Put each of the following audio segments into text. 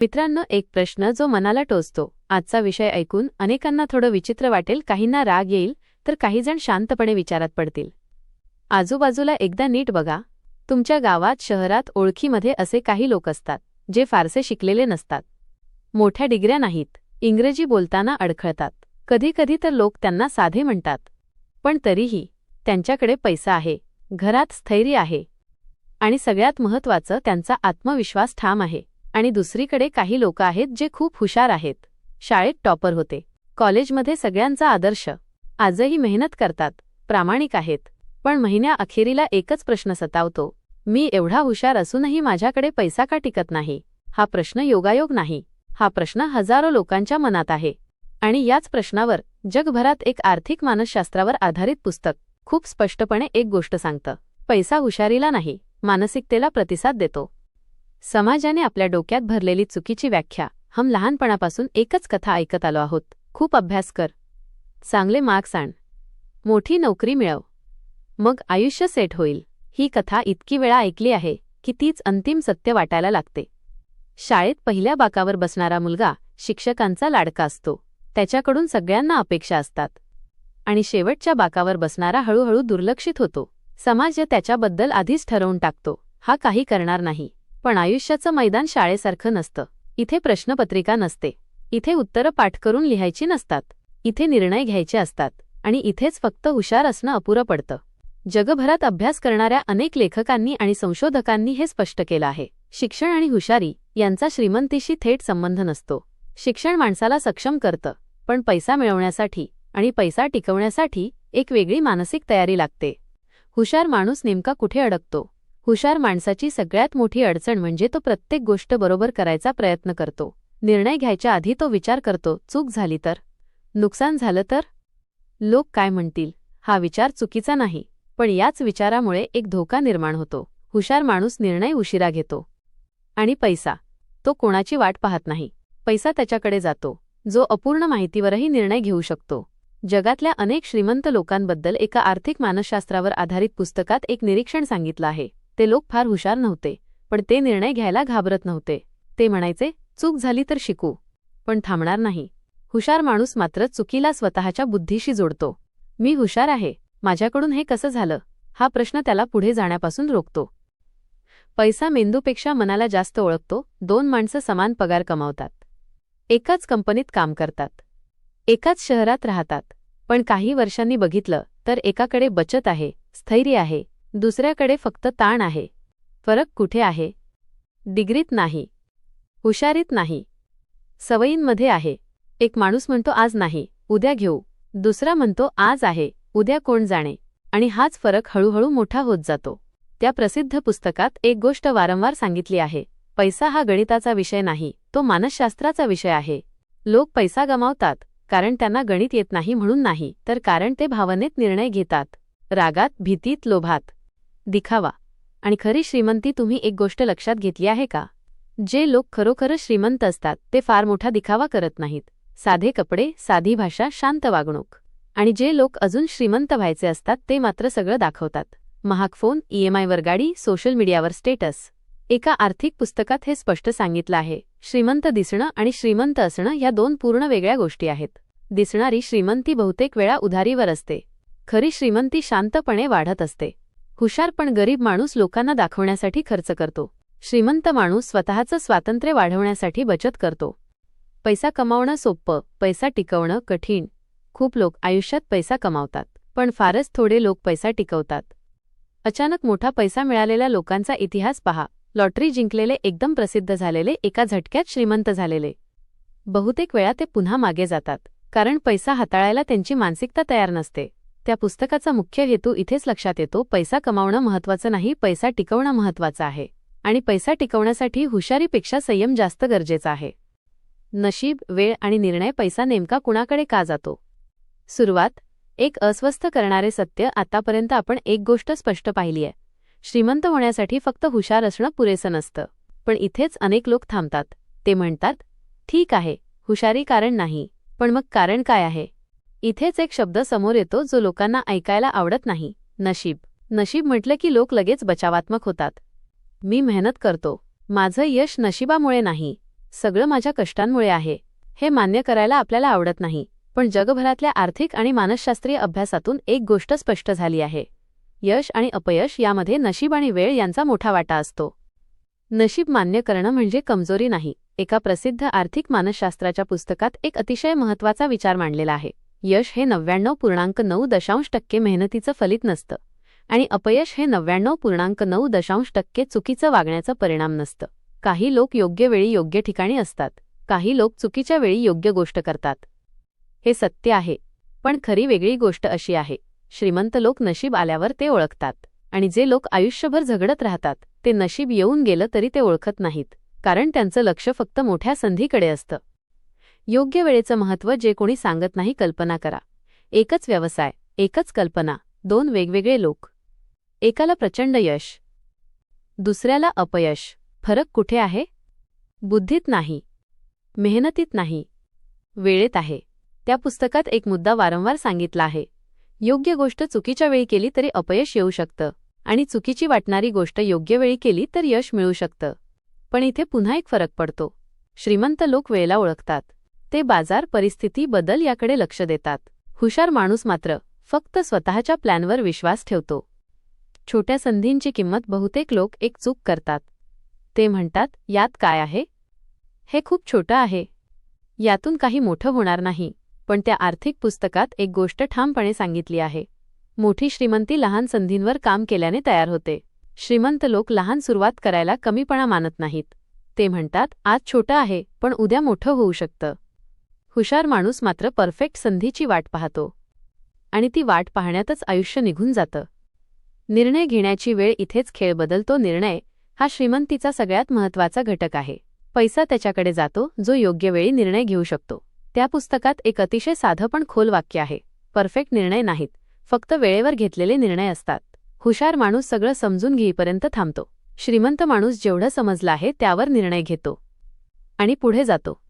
मित्रांनो एक प्रश्न जो मनाला टोचतो. आजचा विषय ऐकून अनेकांना थोडं विचित्र वाटेल काहींना राग येईल तर काहीजण शांतपणे विचारात पडतील. आजूबाजूला एकदा नीट बघा. तुमच्या गावात शहरात ओळखीमध्ये असे काही लोक असतात जे फारसे शिकलेले नसतात. मोठ्या डिग्र्या नाहीत. इंग्रजी बोलताना अडखळतात. कधीकधी तर लोक त्यांना साधे म्हणतात. पण तरीही त्यांच्याकडे पैसा आहे घरात स्थैर्य आहे. आणि सगळ्यात महत्त्वाचं त्यांचा आत्मविश्वास ठाम आहे. आणि दुसरीकडे काही लोक आहेत जे खूप हुशार आहेत. शाळेत टॉपर होते. कॉलेजमध्ये सगळ्यांचा आदर्श. आजही मेहनत करतात. प्रामाणिक आहेत. पण महिन्या अखेरीला एकच प्रश्न सतावतो. मी एवढा हुशार असूनही माझ्याकडे पैसा का टिकत नाही? हा प्रश्न योगायोग नाही. हा प्रश्न हजारो लोकांच्या मनात आहे. आणि याच प्रश्नावर जगभरात एक आर्थिक मानसशास्त्रावर आधारित पुस्तक खूप स्पष्टपणे एक गोष्ट सांगतं. पैसा हुशारीला नाही मानसिकतेला प्रतिसाद देतो. समाजाने आपल्या डोक्यात भरलेली चुकीची व्याख्या. हम लहानपणापासून एकच कथा ऐकत आलो आहोत. खूप अभ्यास कर. चांगले मार्क्स आण. मोठी नोकरी मिळव. मग आयुष्य सेट होईल. ही कथा इतकी वेळा ऐकली आहे की तीच अंतिम सत्य वाटायला लागते. शाळेत पहिल्या बाकावर बसणारा मुलगा शिक्षकांचा लाडका असतो. त्याच्याकडून सगळ्यांना अपेक्षा असतात. आणि शेवटच्या बाकावर बसणारा हळूहळू दुर्लक्षित होतो. समाज त्याच्याबद्दल आधीच ठरवून टाकतो. हा काही करणार नाही. पण आयुष्याचं मैदान शाळेसारखं नसतं. इथे प्रश्नपत्रिका नसते. इथे उत्तरं पाठ करून लिहायची नसतात. इथे निर्णय घ्यायचे असतात. आणि इथेच फक्त हुशार असणं अपुरं पडतं. जगभरात अभ्यास करणाऱ्या अनेक लेखकांनी आणि संशोधकांनी हे स्पष्ट केलं आहे. शिक्षण आणि हुशारी यांचा श्रीमंतीशी थेट संबंध नसतो. शिक्षण माणसाला सक्षम करतं. पण पैसा मिळवण्यासाठी आणि पैसा टिकवण्यासाठी एक वेगळी मानसिक तयारी लागते. हुशार माणूस नेमका कुठे अडकतो? हुशार माणसाची सगळ्यात मोठी अडचण म्हणजे तो प्रत्येक गोष्ट बरोबर करायचा प्रयत्न करतो. निर्णय घ्यायच्या आधी तो विचार करतो चूक झाली तर? नुकसान झालं तर? लोक काय म्हणतील? हा विचार चुकीचा नाही पण याच विचारामुळे एक धोका निर्माण होतो. हुशार माणूस निर्णय उशिरा घेतो. आणि पैसा? तो कोणाची वाट पाहत नाही. पैसा त्याच्याकडे जातो. जो अपूर्ण माहितीवरही निर्णय घेऊ शकतो. जगातल्या अनेक श्रीमंत लोकांबद्दल एका आर्थिक मानसशास्त्रावर आधारित पुस्तकात एक निरीक्षण सांगितलं आहे. ते लोक फार हुशार नव्हते पण ते निर्णय घ्यायला घाबरत नव्हते. ते म्हणायचे चूक झाली तर शिकू. पण थांबणार नाही. हुशार माणूस मात्र चुकीला स्वतःच्या बुद्धीशी जोडतो. मी हुशार आहे. माझ्याकडून हे कसं झालं? हा प्रश्न त्याला पुढे जाण्यापासून रोखतो. पैसा मेंदूपेक्षा मनाला जास्त ओळखतो. दोन माणसं समान पगार कमावतात. एकाच कंपनीत काम करतात. एकाच शहरात राहतात. पण काही वर्षांनी बघितलं तर एकाकडे बचत आहे स्थैर्य आहे. दुसऱ्याकडे फक्त ताण आहे. फरक कुठे आहे? डिग्रीत नाही. हुशारीत नाही. सवयींमध्ये आहे. एक माणूस म्हणतो आज नाही उद्या घेऊ. दुसरा म्हणतो आज आहे उद्या कोण जाणे. आणि हाच फरक हळूहळू मोठा होत जातो. त्या प्रसिद्ध पुस्तकात एक गोष्ट वारंवार सांगितली आहे. पैसा हा गणिताचा विषय नाही तो मानसशास्त्राचा विषय आहे. लोक पैसा गमावतात कारण त्यांना गणित येत नाही म्हणून नाही तर कारण ते भावनेत निर्णय घेतात. रागात भीतीत लोभात. दिखावा. आणि खरी श्रीमंती तुम्ही एक गोष्ट लक्षात घेतली आहे का? जे लोक खरोखरच श्रीमंत असतात ते फार मोठा दिखावा करत नाहीत. साधे कपडे साधी भाषा शांत वागणूक. आणि जे लोक अजून श्रीमंत व्हायचे असतात ते मात्र सगळं दाखवतात. महाग फोन ईएमआयवर गाडी सोशल मीडियावर स्टेटस. एका आर्थिक पुस्तकात हे स्पष्ट सांगितलं आहे. श्रीमंत दिसणं आणि श्रीमंत असणं ह्या दोन पूर्ण वेगळ्या गोष्टी आहेत. दिसणारी श्रीमंती बहुतेक वेळा उधारीवर असते. खरी श्रीमंती शांतपणे वाढत असते. हुशार पण गरीब माणूस लोकांना दाखवण्यासाठी खर्च करतो. श्रीमंत माणूस स्वतःचं स्वातंत्र्य वाढवण्यासाठी बचत करतो. पैसा कमावणं सोपं पैसा टिकवणं कठीण. खूप लोक आयुष्यात पैसा कमावतात पण फारच थोडे लोक पैसा टिकवतात. अचानक मोठा पैसा मिळालेल्या लोकांचा इतिहास पहा. लॉटरी जिंकलेले एकदम प्रसिद्ध झालेले एका झटक्यात श्रीमंत झालेले. बहुतेक वेळा ते पुन्हा मागे जातात कारण पैसा हाताळायला त्यांची मानसिकता तयार नसते. त्या पुस्तकाचा मुख्य हेतू इथेच लक्षात येतो पैसा कमावणं महत्वाचं नाही पैसा टिकवणं महत्वाचं आहे. आणि पैसा टिकवण्यासाठी हुशारीपेक्षा संयम जास्त गरजेचा आहे. नशीब वेळ आणि निर्णय पैसा नेमका कुणाकडे का जातो? सुरुवात एक अस्वस्थ करणारे सत्य आतापर्यंत आपण एक गोष्ट स्पष्ट पाहिली आहे. श्रीमंत होण्यासाठी फक्त हुशार असणं पुरेसं नसतं. पण इथेच अनेक लोक थांबतात. ते म्हणतात ठीक आहे हुशारी कारण नाही. पण मग कारण काय आहे? इथेच एक शब्द समोर येतो जो लोकांना ऐकायला आवडत नाही. नशीब. नशीब म्हटलं की लोक लगेच बचावात्मक होतात. मी मेहनत करतो. माझं यश नशिबामुळे नाही. सगळं माझ्या कष्टांमुळे आहे. हे मान्य करायला आपल्याला आवडत नाही. पण जगभरातल्या आर्थिक आणि मानसशास्त्रीय अभ्यासातून एक गोष्ट स्पष्ट झाली आहे. यश आणि अपयश यामध्ये नशीब आणि वेळ यांचा मोठा वाटा असतो. नशीब मान्य करणं म्हणजे कमजोरी नाही. एका प्रसिद्ध आर्थिक मानसशास्त्राच्या पुस्तकात एक अतिशय महत्त्वाचा विचार मांडलेला आहे. यश हे नव्याण्णव पूर्णांक नऊ दशांश टक्के मेहनतीचं फलित नसतं. आणि अपयश हे नव्याण्णव पूर्णांक नऊ दशांश टक्के चुकीचं वागण्याचा परिणाम नसतं. काही लोक योग्य वेळी योग्य ठिकाणी असतात. काही लोक चुकीच्या वेळी योग्य गोष्ट करतात. हे सत्य आहे. पण खरी वेगळी गोष्ट अशी आहे. श्रीमंत लोक नशीब आल्यावर ते ओळखतात. आणि जे लोक आयुष्यभर झगडत राहतात ते नशीब येऊन गेलं तरी ते ओळखत नाहीत. कारण त्यांचं लक्ष फक्त मोठ्या संधीकडे असतं. योग्य वेळेचं महत्त्व जे कोणी सांगत नाही कल्पना करा. एकच व्यवसाय एकच कल्पना दोन वेगवेगळे लोक. एकाला प्रचंड यश. दुसऱ्याला अपयश. फरक कुठे आहे? बुद्धीत नाही. मेहनतीत नाही. वेळेत आहे. त्या पुस्तकात एक मुद्दा वारंवार सांगितला आहे. योग्य गोष्ट चुकीच्या वेळी केली तरी अपयश येऊ शकतं. आणि चुकीची वाटणारी गोष्ट योग्य वेळी केली तर यश मिळू शकतं. पण इथे पुन्हा एक फरक पडतो. श्रीमंत लोक वेळेला ओळखतात. ते बाजार परिस्थिती बदल याकडे लक्ष देतात. हुशार माणूस मात्र फक्त स्वतःच्या प्लॅनवर विश्वास ठेवतो. छोट्या संधींची किंमत बहुतेक लोक एक चूक करतात. ते म्हणतात यात काय आहे? हे खूप छोटं आहे. यातून काही मोठं होणार नाही. पण त्या आर्थिक पुस्तकात एक गोष्ट ठामपणे सांगितली आहे. मोठी श्रीमंती लहान संधींवर काम केल्याने तयार होते. श्रीमंत लोक लहान सुरुवात करायला कमीपणा मानत नाहीत. ते म्हणतात आज छोटं आहे पण उद्या मोठं होऊ शकतं. हुशार माणूस मात्र परफेक्ट संधीची वाट पाहतो. आणि ती वाट पाहण्यातच आयुष्य निघून जातं. निर्णय घेण्याची वेळ इथेच खेळ बदलतो निर्णय हा श्रीमंतीचा सगळ्यात महत्त्वाचा घटक आहे. पैसा त्याच्याकडे जातो जो योग्य वेळी निर्णय घेऊ शकतो. त्या पुस्तकात एक अतिशय साधं पण खोल वाक्य आहे. परफेक्ट निर्णय नाहीत फक्त वेळेवर घेतलेले निर्णय असतात. हुशार माणूस सगळं समजून घेईपर्यंत थांबतो. श्रीमंत माणूस जेवढं समजलं आहे त्यावर निर्णय घेतो. आणि पुढे जातो.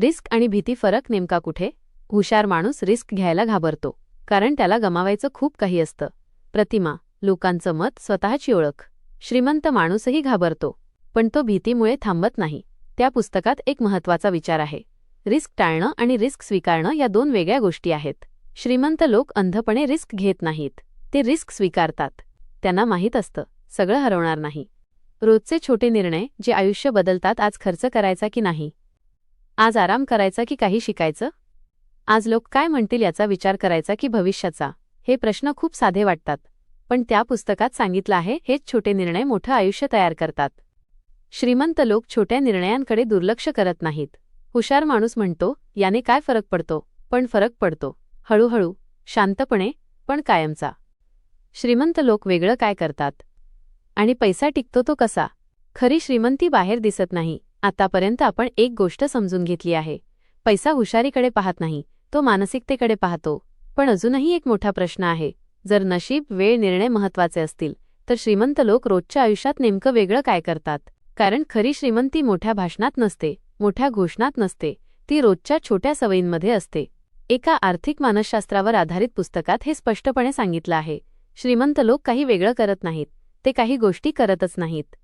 रिस्क आणि भीती फरक नेमका कुठे? हुशार माणूस रिस्क घ्यायला घाबरतो कारण त्याला गमावायचं खूप काही असतं. प्रतिमा लोकांचं मत स्वतःची ओळख. श्रीमंत माणूसही घाबरतो पण तो भीतीमुळे थांबत नाही. त्या पुस्तकात एक महत्त्वाचा विचार आहे. रिस्क टाळणं आणि रिस्क स्वीकारणं या दोन वेगळ्या गोष्टी आहेत. श्रीमंत लोक अंधपणे रिस्क घेत नाहीत. ते रिस्क स्वीकारतात. त्यांना माहीत असतं सगळं हरवणार नाही. रोजचे छोटे निर्णय जे आयुष्य बदलतात आज खर्च करायचा की नाही? आज आराम करायचा की काही शिकायचं? आज लोक काय म्हणतील याचा विचार करायचा की भविष्याचा? हे प्रश्न खूप साधे वाटतात. पण त्या पुस्तकात सांगितलं आहे हेच छोटे निर्णय मोठं आयुष्य तयार करतात. श्रीमंत लोक छोट्या निर्णयांकडे दुर्लक्ष करत नाहीत. हुशार माणूस म्हणतो याने काय फरक पडतो? पण फरक पडतो. हळूहळू शांतपणे पण कायमचा. श्रीमंत लोक वेगळं काय करतात? आणि पैसा टिकतो तो कसा? खरी श्रीमंती बाहेर दिसत नाही. आतापर्यंत आपण एक गोष्ट समजून घेतली आहे. पैसा हुशारीकडे पाहत नाही तो मानसिकतेकडे पाहतो. पण अजूनही एक मोठा प्रश्न आहे. जर नशीब वेळ निर्णय महत्त्वाचे असतील तर श्रीमंत लोक रोजच्या आयुष्यात नेमकं वेगळं काय करतात? कारण खरी श्रीमंती मोठ्या भाषणात नसते मोठ्या घोषणात नसते ती रोजच्या छोट्या सवयींमध्ये असते. एका आर्थिक मानसशास्त्रावर आधारित पुस्तकात हे स्पष्टपणे सांगितलं आहे. श्रीमंत लोक काही वेगळं करत नाहीत ते काही गोष्टी करतच नाहीत.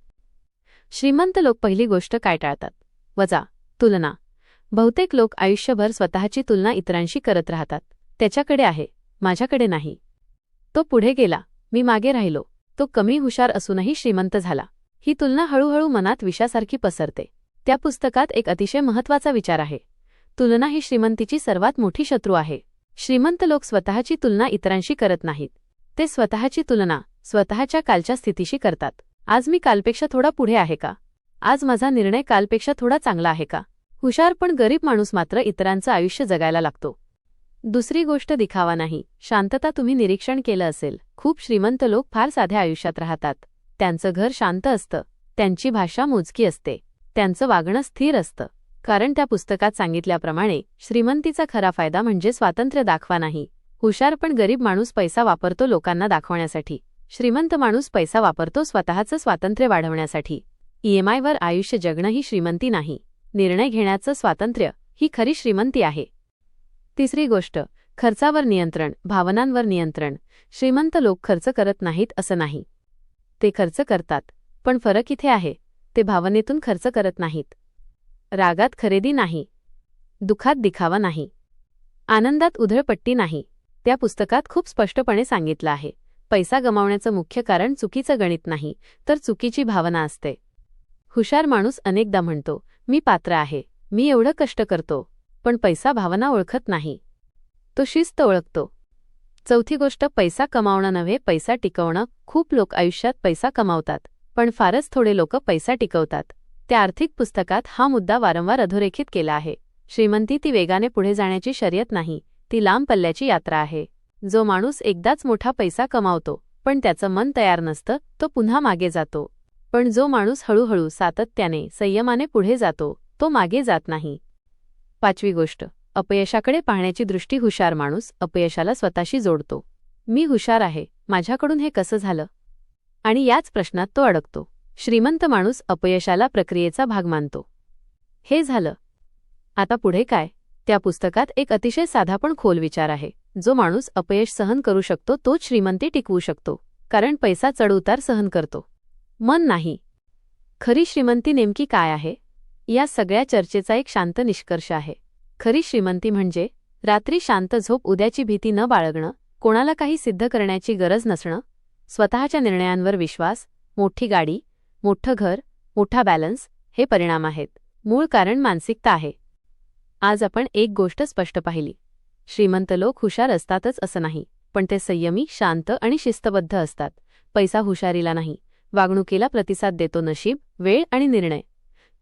श्रीमंत लोक पहिली गोष्ट काय टाळतात? वजा तुलना. बहुतेक लोक आयुष्यभर स्वतःची तुलना इतरांशी करत राहतात. त्याच्याकडे आहे माझ्याकडे नाही. तो पुढे गेला मी मागे राहिलो. तो कमी हुशार असूनही श्रीमंत झाला. ही तुलना हळूहळू मनात विषासारखी पसरते. त्या पुस्तकात एक अतिशय महत्त्वाचा विचार आहे. तुलना ही श्रीमंतीची सर्वात मोठी शत्रू आहे. श्रीमंत लोक स्वतःची तुलना इतरांशी करत नाहीत. ते स्वतःची तुलना स्वतःच्या कालच्या स्थितीशी करतात. आज मी कालपेक्षा थोडा पुढे आहे का? आज माझा निर्णय कालपेक्षा थोडा चांगला आहे का? हुशार पण गरीब माणूस मात्र इतरांचं आयुष्य जगायला लागतो. दुसरी गोष्ट दिखावा नाही. शांतता तुम्ही निरीक्षण केलं असेल. खूप श्रीमंत लोक फार साध्या आयुष्यात राहतात. त्यांचं घर शांत असतं. त्यांची भाषा मोजकी असते. त्यांचं वागणं स्थिर असतं. कारण त्या पुस्तकात सांगितल्याप्रमाणे श्रीमंतीचा खरा फायदा म्हणजे स्वातंत्र्य दाखवा नाही. हुशार पण गरीब माणूस पैसा वापरतो लोकांना दाखवण्यासाठी. श्रीमंत माणूस पैसा वापरतो स्वतःचं स्वातंत्र्य वाढवण्यासाठी. ईएमआयवर आयुष्य जगणं ही श्रीमंती नाही. निर्णय घेण्याचं स्वातंत्र्य ही खरी श्रीमंती आहे. तिसरी गोष्ट खर्चावर नियंत्रण भावनांवर नियंत्रण. श्रीमंत लोक खर्च करत नाहीत असं नाही. ते खर्च करतात पण फरक इथे आहे. ते भावनेतून खर्च करत नाहीत. रागात खरेदी नाही. दुखात दिखावा नाही. आनंदात उधळपट्टी नाही. त्या पुस्तकात खूप स्पष्टपणे सांगितलं आहे. पैसा गमावण्याचं मुख्य कारण चुकीचं गणित नाही तर चुकीची भावना असते. हुशार माणूस अनेकदा म्हणतो मी पात्र आहे मी एवढं कष्ट करतो पण पैसा भावना ओळखत नाही. तो शिस्त ओळखतो. चौथी गोष्ट पैसा कमावणं नव्हे पैसा टिकवणं. खूप लोक आयुष्यात पैसा कमावतात पण फारच थोडे लोक पैसा टिकवतात. त्या आर्थिक पुस्तकात हा मुद्दा वारंवार अधोरेखित केला आहे. श्रीमंती ती वेगाने पुढे जाण्याची शर्यत नाही ती लांब पल्ल्याची यात्रा आहे. जो माणूस एकदाच मोठा पैसा कमावतो पण त्याचं मन तयार नसतं तो पुन्हा मागे जातो. पण जो माणूस हळूहळू सातत्याने संयमाने पुढे जातो तो मागे जात नाही. पाचवी गोष्ट. अपयशाकडे पाहण्याची दृष्टी हुशार माणूस अपयशाला स्वतःशी जोडतो. मी हुशार आहे. माझ्याकडून हे कसं झालं? आणि याच प्रश्नात तो अडकतो. श्रीमंत माणूस अपयशाला प्रक्रियेचा भाग मानतो. हे झालं. आता पुढे काय? त्या पुस्तकात एक अतिशय साधा पण खोल विचार आहे. जो माणूस अपयश सहन करू शकतो तोच श्रीमंती टिकवू शकतो कारण पैसा चढउतार सहन करतो. मन नाही. खरी श्रीमंती नेमकी काय आहे? या सगळ्या चर्चेचा एक शांत निष्कर्ष आहे. खरी श्रीमंती म्हणजे रात्री शांत झोप उद्याची भीती न बाळगणं कोणाला काही सिद्ध करण्याची गरज नसणं स्वतःच्या निर्णयांवर विश्वास मोठी गाडी मोठं घर मोठा बॅलन्स हे परिणाम आहेत. मूळ कारण मानसिकता आहे. आज आपण एक गोष्ट स्पष्ट पाहिली. श्रीमंत लोक हुशार असतातच असं नाही पण ते संयमी शांत आणि शिस्तबद्ध असतात. पैसा हुशारीला नाही. वागणुकीला प्रतिसाद देतो नशीब वेळ आणि निर्णय.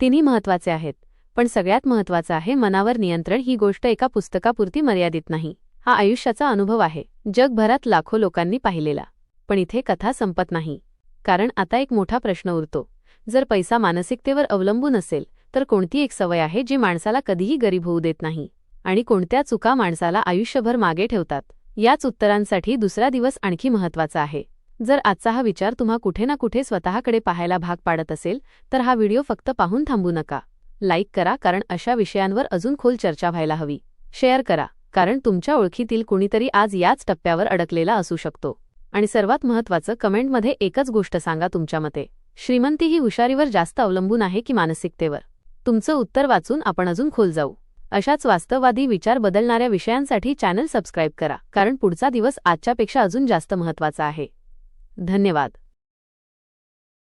तिन्ही महत्त्वाचे आहेत पण सगळ्यात महत्वाचं आहे मनावर नियंत्रण ही गोष्ट एका पुस्तकापुरती मर्यादित नाही. हा आयुष्याचा अनुभव आहे जगभरात लाखो लोकांनी पाहिलेला. पण इथे कथा संपत नाही. कारण आता एक मोठा प्रश्न उरतो. जर पैसा मानसिकतेवर अवलंबून असेल तर कोणती एक सवय आहे जी माणसाला कधीही गरीब होऊ देत नाही? आणि कोणत्या चुका माणसाला आयुष्यभर मागे ठेवतात याच उत्तरांसाठी दुसरा दिवस आणखी महत्त्वाचा आहे. जर आजचा हा विचार तुम्हा कुठे ना कुठे स्वतःकडे पाहायला भाग पाडत असेल तर हा व्हिडिओ फक्त पाहून थांबू नका. लाईक करा कारण अशा विषयांवर अजून खोल चर्चा व्हायला हवी. शेअर करा कारण तुमच्या ओळखीतील कुणीतरी आज याच टप्प्यावर अडकलेला असू शकतो. आणि सर्वात महत्वाचं कमेंटमध्ये एकच गोष्ट सांगा तुमच्या मते. श्रीमंती ही हुशारीवर जास्त अवलंबून आहे की मानसिकतेवर? तुमचं उत्तर वाचून आपण अजून खोल जाऊ. अशाच वास्तववादी विचार बदलणाऱ्या विषयांसाठी चॅनल सबस्क्राईब करा कारण पुढचा दिवस आजच्यापेक्षा अजून जास्त महत्त्वाचा आहे. धन्यवाद.